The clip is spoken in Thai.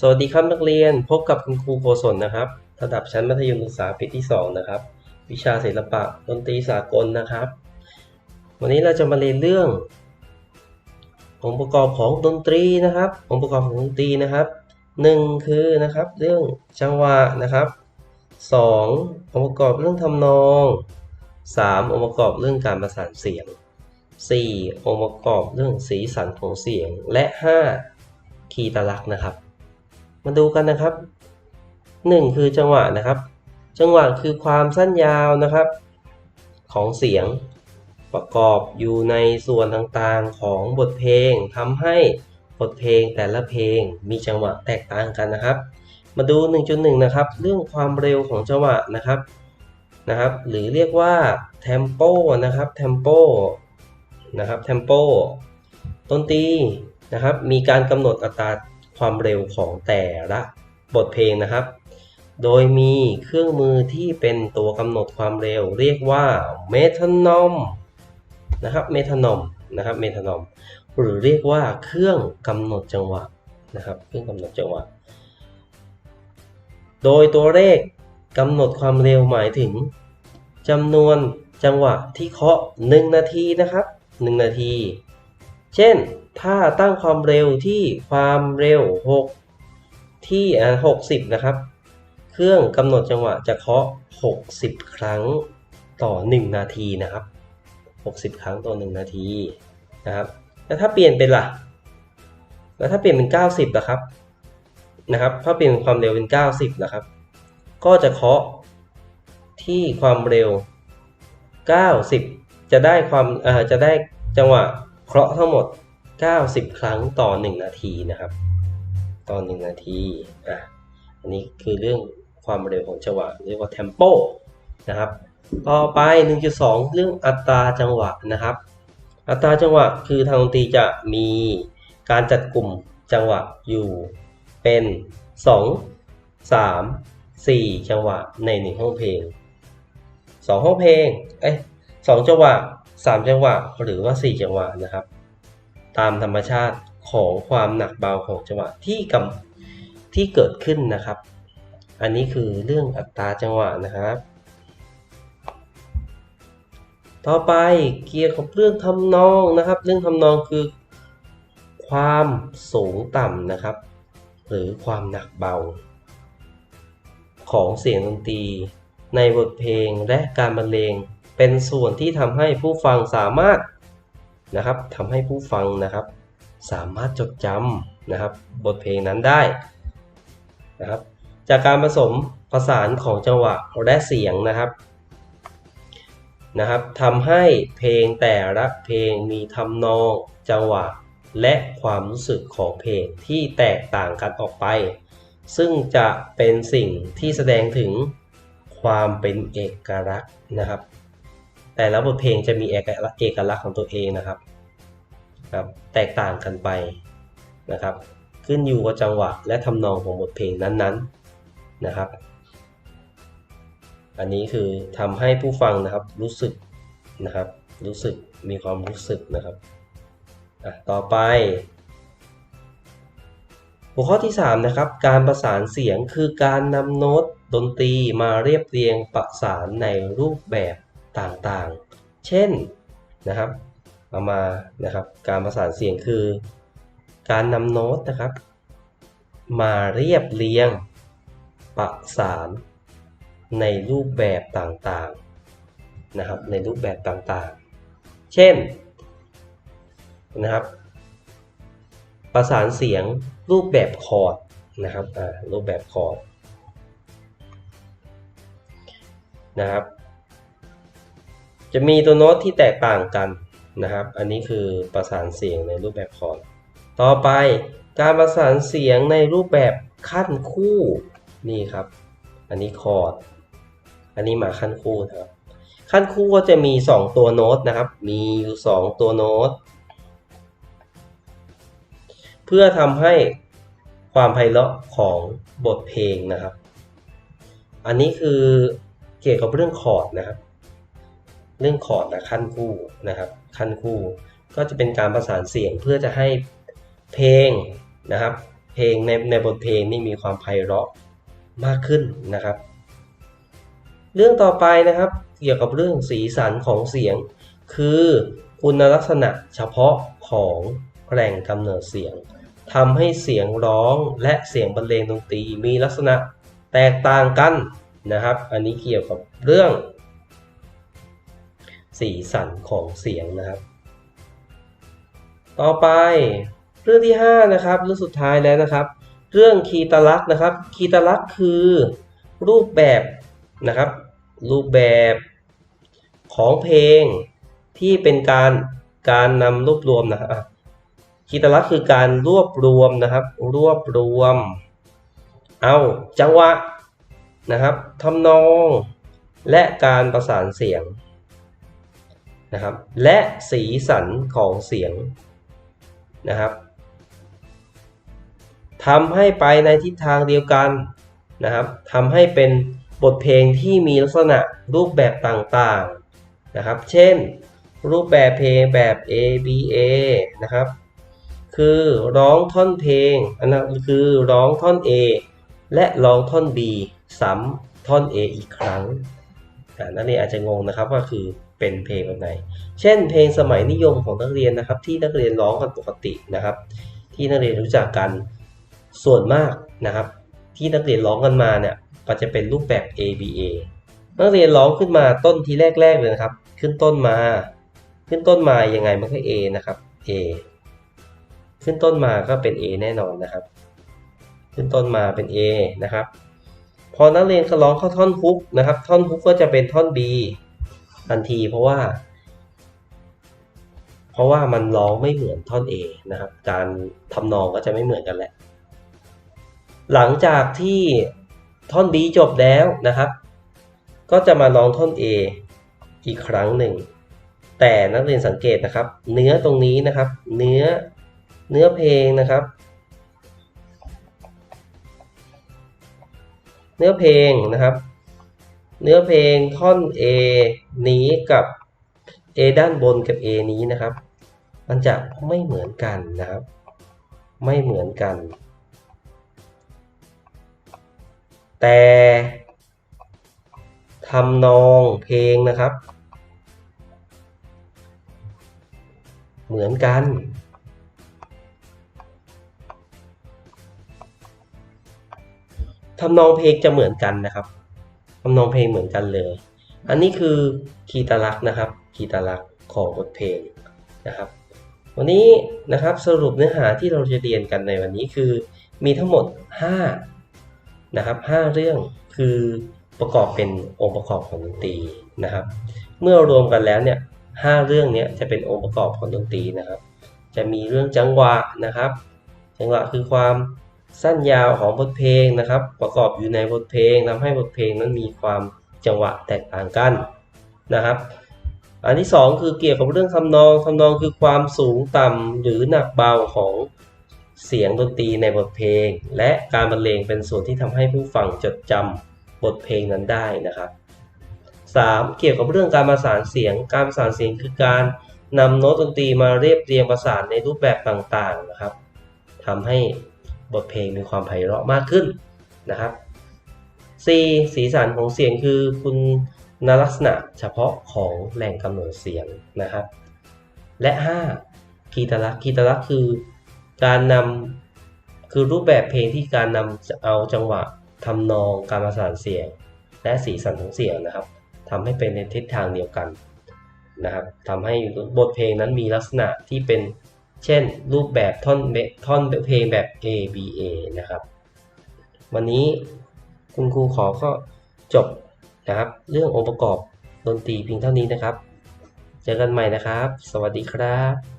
สวัสดีครับนักเรียนพบกับคุณครูโกศลนะครับ ระดับชั้นมัธยมศึกษาปีที่ 2 นะครับ วิชาศิลปะดนตรีสากลนะครับ วันนี้เราจะมาเรียนเรื่อง องค์ประกอบของดนตรีนะครับ องค์ประกอบของดนตรีนะครับหนึ่งคือนะครับเรื่องจังหวะนะครับสององค์ประกอบเรื่องทำนองสามองค์ประกอบเรื่องการประสานเสียงสี่องค์ประกอบเรื่องสีสันของเสียงและห้าคีย์ตลักษณ์นะครับ มาดูกันนะครับ 1 คือจังหวะนะครับ จังหวะคือความสั้นยาวนะครับ ของเสียงประกอบอยู่ในส่วนต่างๆของบทเพลงทำให้บทเพลงแต่ละเพลงมีจังหวะแตกต่างกันนะครับ มาดู 1.1 นะครับ เรื่องความเร็วของจังหวะนะครับนะครับ หรือเรียกว่า tempo นะครับ tempo นะครับ tempo ดนตรีนะครับ มีการกำหนดอัตรา ความเร็วของแต่ละบทเพลงนะครับ โดยมีเครื่องมือที่เป็นตัวกำหนดความเร็ว เรียกว่าเมทานอมนะครับเมทานอมนะครับเมทานอมหรือเรียกว่าเครื่องกำหนดจังหวะนะครับ เครื่องกำหนดจังหวะ โดยตัวเลขกำหนดความเร็วหมายถึงจำนวนจังหวะที่เคาะ 1 นาทีนะครับ 1 นาที เช่น ถ้าตั้งความเร็วที่ความเร็ว 6 ที่อ่า60 นะครับ เครื่องกำหนดจังหวะจะเคาะ 60 ครั้งต่อ 1 นาทีนะครับ 60 ครั้งต่อ 1 นาทีนะครับ แล้วถ้าเปลี่ยนเป็นล่ะ แล้วถ้าเปลี่ยนเป็น 90ล่ะครับนะครับ ถ้าเปลี่ยนความเร็วเป็น 90นะครับ ก็จะเคาะที่ความเร็ว 90 จะได้ความอ่อจะได้จังหวะ เคราะห์ทั้งหมด 90 ครั้งต่อ 1 นาทีนะครับ ต่อ 1 นาทีอะอันนี้คือเรื่องความเร็วของจังหวะเรียกว่า tempo นะครับต่อไป 1.2 เรื่องอัตราจังหวะนะครับ อัตราจังหวะคือทางดนตรีจะมีการจัดกลุ่มจังหวะอยู่เป็น 2 3 4 จังหวะใน 1 ห้องเพลง 2 ห้องเพลงเอ้ย2จังหวะ 3 จังหวะหรือว่า 4 จังหวะนะครับ ตามธรรมชาติของความหนักเบาของจังหวะที่กำที่เกิดขึ้นนะครับ อันนี้คือเรื่องอัตราจังหวะนะครับ ต่อไปเกี่ยวกับเรื่องทำนองนะครับ เรื่องทำนองคือ ความสูงต่ำนะครับ หรือความหนักเบา ของเสียงดนตรีในบทเพลงและการบรรเลง เป็นส่วนที่ทำให้ผู้ฟังสามารถนะครับทำให้ผู้ฟังนะครับ สามารถจดจำนะครับ บทเพลงนั้นได้นะครับ จากการผสมประสานของจังหวะและเสียงนะครับนะครับทำให้เพลงแต่ละเพลงมีทำนองจังหวะ และความรู้สึกของเพลงที่แตกต่างกันออกไป ซึ่งจะเป็นสิ่งที่แสดงถึงความเป็นเอกลักษณ์นะครับ แต่ละบทเพลงจะมีเอกลักษณ์เอกลักษณ์ของตัวเองนะครับครับ แตกต่างกันไปนะครับ ขึ้นอยู่กับจังหวะและทำนองของบทเพลงนั้นๆนะครับ อันนี้คือทำให้ผู้ฟังนะครับรู้สึกนะครับ รู้สึกมีความรู้สึกนะครับอะต่อไป หัวข้อที่ 3 นะครับ การประสานเสียงคือการนำโน้ตดนตรีมาเรียบเรียงประสานในรูปแบบ ต่างๆ เช่นนะครับเอามานะครับการประสานเสียงคือ การนำโน้ตนะครับ มาเรียบเรียงประสานในรูปแบบต่างๆนะครับในรูปแบบต่างๆ เช่นนะครับ ประสานเสียงรูปแบบคอร์ดนะครับอ่ารูปแบบคอร์ดนะครับ จะมีตัวโน้ตที่แตกต่างกันนะครับ อันนี้คือประสานเสียงในรูปแบบคอร์ด ต่อไปการประสานเสียงในรูปแบบขั้นคู่นี่ครับ อันนี้คอร์ด อันนี้มาขั้นคู่นะครับ ขั้นคู่ก็จะมี 2 ตัวโน้ตนะครับ มีอยู่ 2 ตัวโน้ต เพื่อทำให้ความไพเราะของบทเพลงนะครับ อันนี้คือเกี่ยวกับเรื่องคอร์ดนะครับ เรื่องคอร์ดนะขั้นคู่นะครับขั้นคู่ก็จะเป็นการประสานเสียงเพื่อจะให้เพลงนะครับ เพลงในในบทเพลงนี่มีความไพเราะมากขึ้นนะครับ เรื่องต่อไปนะครับเกี่ยวกับเรื่องสีสันของเสียง คือคุณลักษณะเฉพาะของแหล่งกำเนิดเสียงทำให้เสียงร้องและเสียงบรรเลงดนตรีมีลักษณะแตกต่างกันนะครับ อันนี้เกี่ยวกับเรื่อง สีสันของเสียงนะครับ ต่อไปเรื่องที่ 5 นะครับเรื่องสุดท้ายแล้วนะครับ เรื่องคีตลักษณ์นะครับ คีตลักษณ์คือรูปแบบนะครับ รูปแบบของเพลงที่เป็นการการนำรวบรวมนะครับคีตลักษณ์คือการรวบรวมนะครับ รวบรวม เอาจังหวะนะครับทำนอง และการประสานเสียง นะครับ และสีสันของเสียงนะครับทำให้ไปในทิศทางเดียวกันนะครับทำให้เป็นบทเพลงที่มีลักษณะรูปแบบต่างๆนะครับ เช่น รูปแบบเพลงแบบ A B A นะครับ คือร้องท่อนเพลงอันนั้นคือร้องท่อน A และร้องท่อน B ซ้ำท่อน A อีกครั้งอ่านักเรียนอาจจะงงนะครับว่าคือ เป็นเพลงแบบไหน เช่น เพลงสมัยนิยมของนักเรียนนะครับ ที่นักเรียนร้องกันปกตินะครับ ที่นักเรียนรู้จักกันส่วนมากนะครับ ที่นักเรียนร้องกันมาเนี่ยก็จะเป็นรูปแบบ A B A นักเรียนร้องขึ้นมาต้นทีแรกๆเลยนะครับ ขึ้นต้นมา ขึ้นต้นมายังไงมันก็ A นะครับ A ขึ้นต้นมาก็เป็น A แน่นอนนะครับ ขึ้นต้นมาเป็น A นะครับ พอนักเรียนเขาร้องเข้าท่อนฮุกนะครับ ท่อนฮุกก็จะเป็นท่อน B ทันทีเพราะว่า เพราะว่ามันร้องไม่เหมือนท่อน A นะครับ การทำนองก็จะไม่เหมือนกันแหละ หลังจากที่ท่อน B จบแล้วนะครับ ก็จะมาร้องท่อน A อีกครั้งหนึ่ง แต่นักเรียนสังเกตนะครับ เนื้อตรงนี้นะครับ เนื้อเนื้อเพลงนะครับ เนื้อเพลงนะครับ เนื้อเพลงท่อน A นี้กับ A ด้านบนกับ A นี้นะครับ มันจะไม่เหมือนกันนะครับ ไม่เหมือนกัน แต่ทำนองเพลงนะครับ เหมือนกันทำนองเพลงจะเหมือนกันนะครับ ทำนองเพลงเหมือนกันเลย อันนี้คือคีตลักษ์นะครับคีตลักษ์ของบทเพลงนะครับ วันนี้นะครับสรุปเนื้อหาที่เราจะเรียนกันในวันนี้คือ มีทั้งหมด 5 นะครับ 5 เรื่องคือประกอบเป็นองค์ประกอบของดนตรีนะครับ เมื่อรวมกันแล้วเนี่ยห้าเรื่องนี้จะเป็นองค์ประกอบของดนตรีนะครับ จะมีเรื่องจังหวะนะครับ จังหวะคือความ สั้นยาวของบทเพลงนะครับ ประกอบอยู่ในบทเพลงทำให้บทเพลงนั้นมีความจังหวะแตกต่างกันนะครับ อันที่ 2 คือเกี่ยวกับเรื่องทำนองทำนองคือความสูงต่ำหรือหนักเบาของเสียงดนตรีในบทเพลง และการบรรเลงเป็นส่วนที่ทำให้ผู้ฟังจดจำบทเพลงนั้นได้นะครับ 3. เกี่ยวกับเรื่องการประสานเสียง การประสานเสียงคือการนำโน้ตดนตรีมาเรียบเรียงประสานในรูปแบบต่างๆนะครับทำให้ บทเพลงมีความไพเราะมากขึ้นนะครับ 4. สีสันของเสียงคือคุณลักษณะเฉพาะของแหล่งกำเนิดเสียงนะครับ และ 5. คีตลักษณ์คีตลักษ์คือการนำคือรูปแบบเพลงที่การนำเอาจังหวะทำนองการประสานเสียง และสีสันของเสียงนะครับทำให้เป็นในทิศทางเดียวกันนะครับทำให้บทเพลงนั้นมีลักษณะที่เป็น เช่นรูปแบบท่อนท่อนเพลงแบบ A B A นะครับ วันนี้คุณครูขอก็จบนะครับ เรื่ององค์ประกอบดนตรีเพียงเท่านี้นะครับ เจอกันใหม่นะครับ สวัสดีครับ